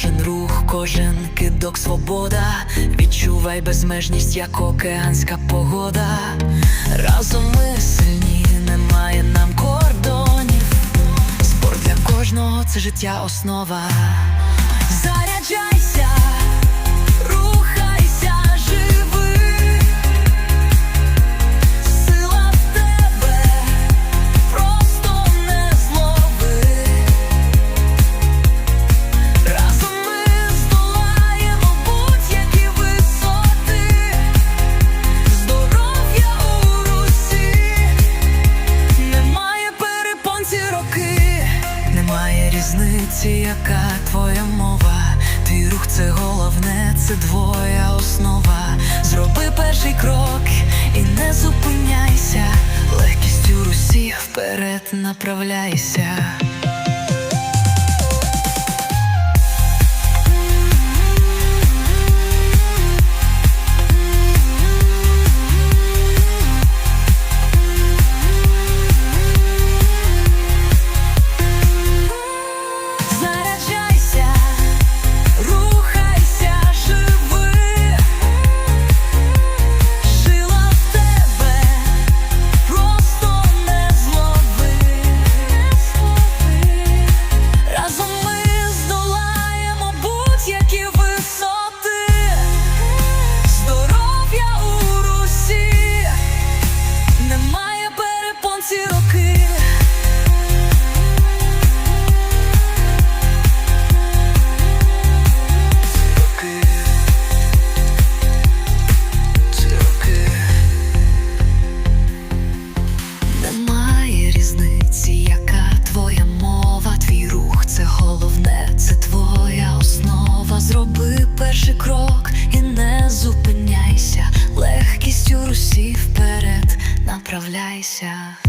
Кожен рух, кожен кидок, свобода. Відчувай безмежність, як океанська погода. Разом ми сильні, немає нам кордонів. Спорт для кожного це життя основа. Заряджайся, різниці, яка твоя мова. Твій рух це головне, це твоя основа. Зроби перший крок і не зупиняйся. Легкістю русі вперед направляйся. розслабляйся.